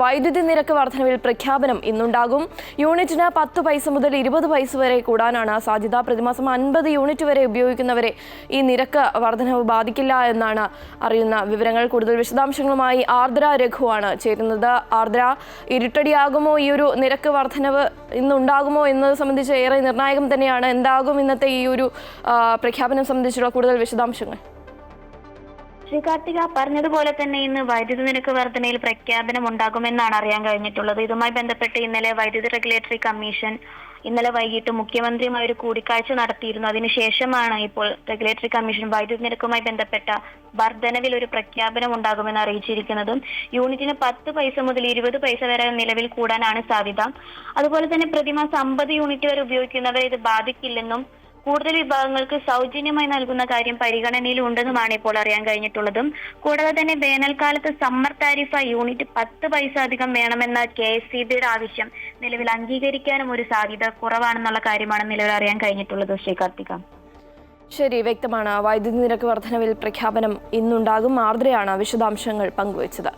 വൈദ്യുതി നിരക്ക് വർധനവിൽ പ്രഖ്യാപനം ഇന്നുണ്ടാകും. യൂണിറ്റിന് പത്ത് പൈസ മുതൽ ഇരുപത് പൈസ വരെ കൂടാനാണ് സാധ്യത. പ്രതിമാസം അൻപത് യൂണിറ്റ് വരെ ഉപയോഗിക്കുന്നവരെ ഈ നിരക്ക് വർധനവ് ബാധിക്കില്ല എന്നാണ് അറിയുന്ന വിവരങ്ങൾ. കൂടുതൽ വിശദാംശങ്ങളുമായി ആർദ്ര രഘുവാണ് ചേരുന്നത്. ആർദ്ര ഇരുട്ടടിയാകുമോ? ഈ ഒരു നിരക്ക് വർധനവ് ഇന്നുണ്ടാകുമോ എന്നത് സംബന്ധിച്ച് ഏറെ നിർണായകം തന്നെയാണ്. എന്താകും ഇന്നത്തെ ഈ ഒരു പ്രഖ്യാപനം സംബന്ധിച്ചുള്ള കൂടുതൽ വിശദാംശങ്ങൾ? ശ്രീ കാർത്തിക പറഞ്ഞതുപോലെ തന്നെ ഇന്ന് വൈദ്യുതി നിരക്ക് വർധനയിൽ പ്രഖ്യാപനം ഉണ്ടാകുമെന്നാണ് അറിയാൻ കഴിഞ്ഞിട്ടുള്ളത്. ഇതുമായി ബന്ധപ്പെട്ട് ഇന്നലെ വൈദ്യുതി റെഗുലേറ്ററി കമ്മീഷൻ ഇന്നലെ വൈകിട്ട് മുഖ്യമന്ത്രിയുമായി ഒരു കൂടിക്കാഴ്ച നടത്തിയിരുന്നു. അതിനുശേഷമാണ് ഇപ്പോൾ റെഗുലേറ്ററി കമ്മീഷൻ വൈദ്യുതി നിരക്കുമായി ബന്ധപ്പെട്ട വർധനവിൽ ഒരു പ്രഖ്യാപനം ഉണ്ടാകുമെന്ന് അറിയിച്ചിരിക്കുന്നതും യൂണിറ്റിന് പത്ത് പൈസ മുതൽ ഇരുപത് പൈസ വരെ നിലവിൽ കൂടാനാണ് സാധ്യത. അതുപോലെ തന്നെ പ്രതിമാസം അമ്പത് യൂണിറ്റ് വരെ ഉപയോഗിക്കുന്നവരെ ഇത് ബാധിക്കില്ലെന്നും കൂടുതൽ വിഭാഗങ്ങൾക്ക് സൗജന്യമായി നൽകുന്ന കാര്യം പരിഗണനയിൽ ഉണ്ടെന്നുമാണ് ഇപ്പോൾ അറിയാൻ കഴിഞ്ഞിട്ടുള്ളതും. കൂടാതെ തന്നെ വേനൽക്കാലത്ത് സമ്മർ താരിഫ യൂണിറ്റ് പത്ത് പൈസ അധികം വേണമെന്ന കെ എസ് സി ബിയുടെ ആവശ്യം നിലവിൽ അംഗീകരിക്കാനും ഒരു സാധ്യത കുറവാണെന്നുള്ള കാര്യമാണ് നിലവിൽ അറിയാൻ കഴിഞ്ഞിട്ടുള്ളത് ശ്രീ കാർത്തിക. ശരി വ്യക്തമാണ്. വൈദ്യുതി നിരക്ക് വർധനവിൽ പ്രഖ്യാപനം ഇന്നുണ്ടാകും. ആർദ്രയാണ് വിശദാംശങ്ങൾ പങ്കുവച്ചത്.